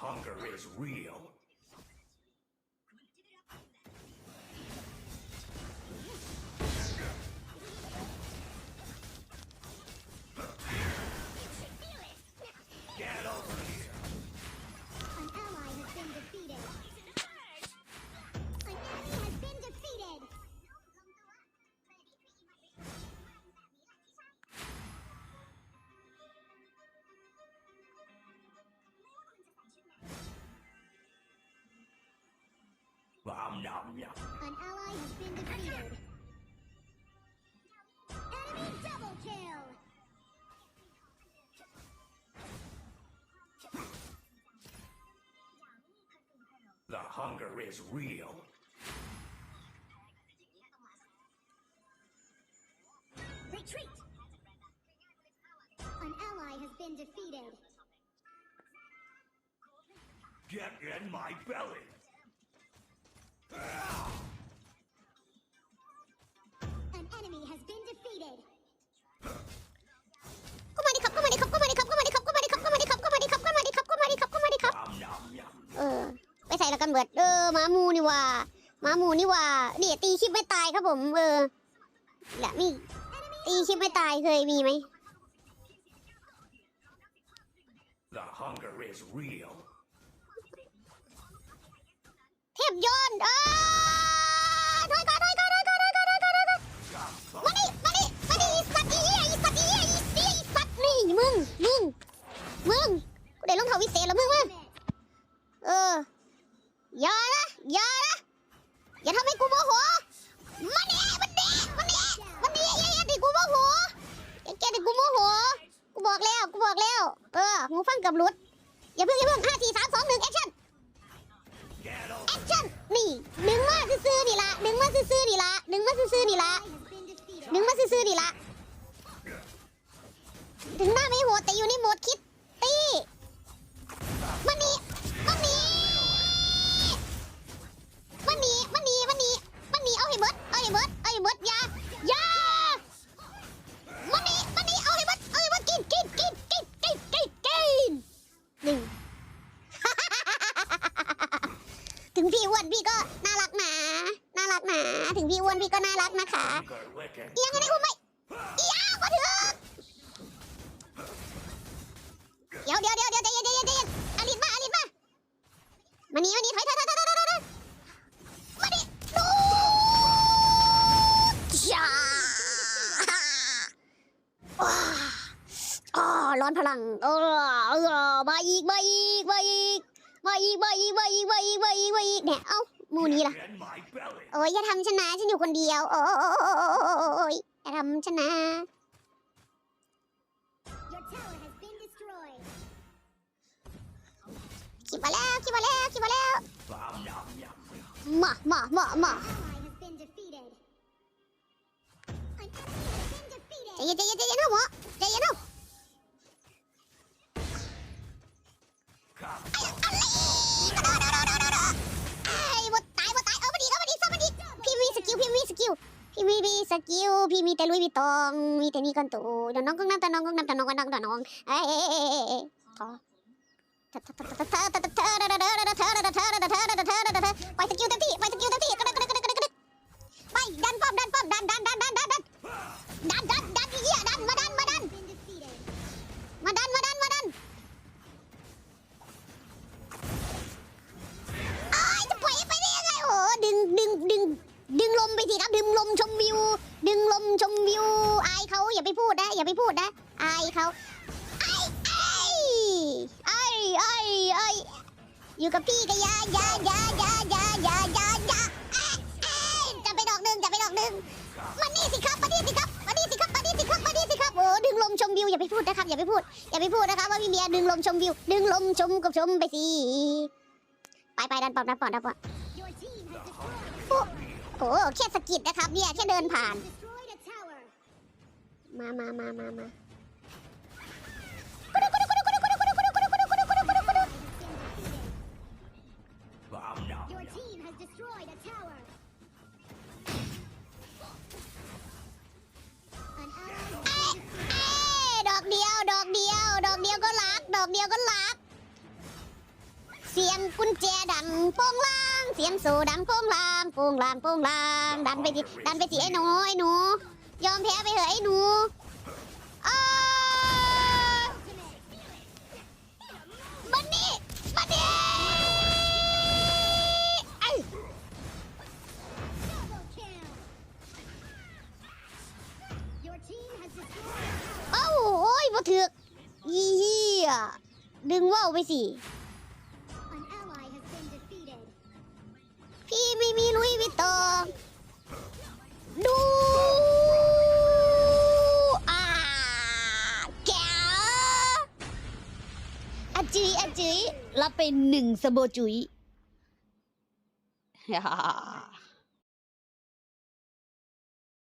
hunger is real. The hunger is real. Retreat. An ally has been defeated. Get in my belly. An enemy has been มาหมูนี่ว่าเนี่ยตีคลิปไม่ตายครับผมเออแหละมีตีคลิปไม่ตายเคยมีไหม The hunger is real. เทพยนต์เออถอยก่อนถอยก่อนถอยก่อนถอยก่อนถอยก่อนถอยก่อน Come มาดิมาดิมาดิอีสัตว์อีเหี้ยอีสัตว์อีเหี้ยอีเหี้ยอีสัตว์นี่มึงมึงมึงกูได้รองเท้าวิเศษแล้วมึงมึงเอออย่านะอย่านะ อย่าทำให้กูโมโหมันนี่มันนี่มันนี่มันนี่อย่าอย่าที่กูโมโหอย่าแกที่กูโมโหกูบอกแล้วกูบอกแล้ว เออหูฟังกับหลุดอย่าเพิ่งอย่าเพิ่งห้าสี่สามสองหนึ่งแอคชั่นแอคชั่นนี่ดึงมาซื่อๆนี่ละดึงมาซื่อๆนี่ละดึงมาซื่อๆนี่ละดึงมาซื่อๆนี่ละถึงหน้าไม่โหดแต่อยู่ในโหมดคิด วนพี่ก็น่ารักนะคะเอียงกันได้คุณไหมเอียงมาเถอะเดี๋ยวเดี๋ยวเดี๋ยวเดี๋ยวใจเย็นใจเย็นใจเย็นอลินมาอลินมามานี่มานี่ถอยถอยถอยถอยถอยถอยถอยมานี่ดูจ้าว้าอ๋อร้อนพลังเออเออมาอีกมาอีกมาอีกมาอีกมาอีกมาอีกมาอีกมาอีกมาอีกเนี่ยเอ้า มูนี้ล่ะ โอ้ยอย่าทำฉันนะฉันอยู่คนเดียว โอ้ยอย่าทำฉันนะ Your tower has been destroyed. คิดมาแล้วคิดมาแล้วคิดมาแล้วมามามามาใจเย็นใจเย็นใจเย็นเท่าหมอ กิลพี่มีมีสกิลพี่มีแต่ลุยพี่ตอง มีแต่นี่กันตูเดี๋ยวน้องก็น้ำแต่น้องก็น้ำต่น้องก็น้ำแต่น้องเอ้ยเอ้ยเอ้ยเอ้ยเอ้ อย่าไปพูดนะอายเขาไอ้ไอ้ไอ้ไอไออยู่กับพี่ก็อยายายายายายายายาจะไปดอกหนึ่งจะไปดอกหนึ่งมานี่สิครับมานี่สิครับมานี่สิครับมานี่สิครับมานี่สิครับโอ้ดึงลมชมวิวอย่าไปพูดนะครับอย่าไปพูดอย่าไปพูดนะคะว่าพี่เมียดึงลมชมวิว ดึงลมชมกับชมไปสิไปไปดันปอดดันปอดดันปอด Your team has destroyed. โอ้แค่สกิดนะครับเนี่ยแค่เดินผ่าน มามามามามา Ally has been defeated. Yum yum Your yum. team has destroyed a tower. An ally has เอ้ยดอกเดียว ดอกเดียว ดอกเดียวก็รัก ดอกเดียวก็รักกุญแจดังโป้งล่าง เสียงโซดังโป้งล่างโป้งล่างโป้งล่าง ดันไปทีดันไปทีไอ้หนูไอ้หนู ยอมแพ้ไปเถอะไอ้หนูอ้าบันนี่บันนี่ไอ้ Double kill. Your team has destroyed. เอ้าโอ้ยบ่ถึกอีเหี้ยดึงว่าวไปสิ An ally has been defeated. พี่ไม่มีลุยวิตตองดู จุยอาจุยรับไปหนึ่งสโบจุยฮ่า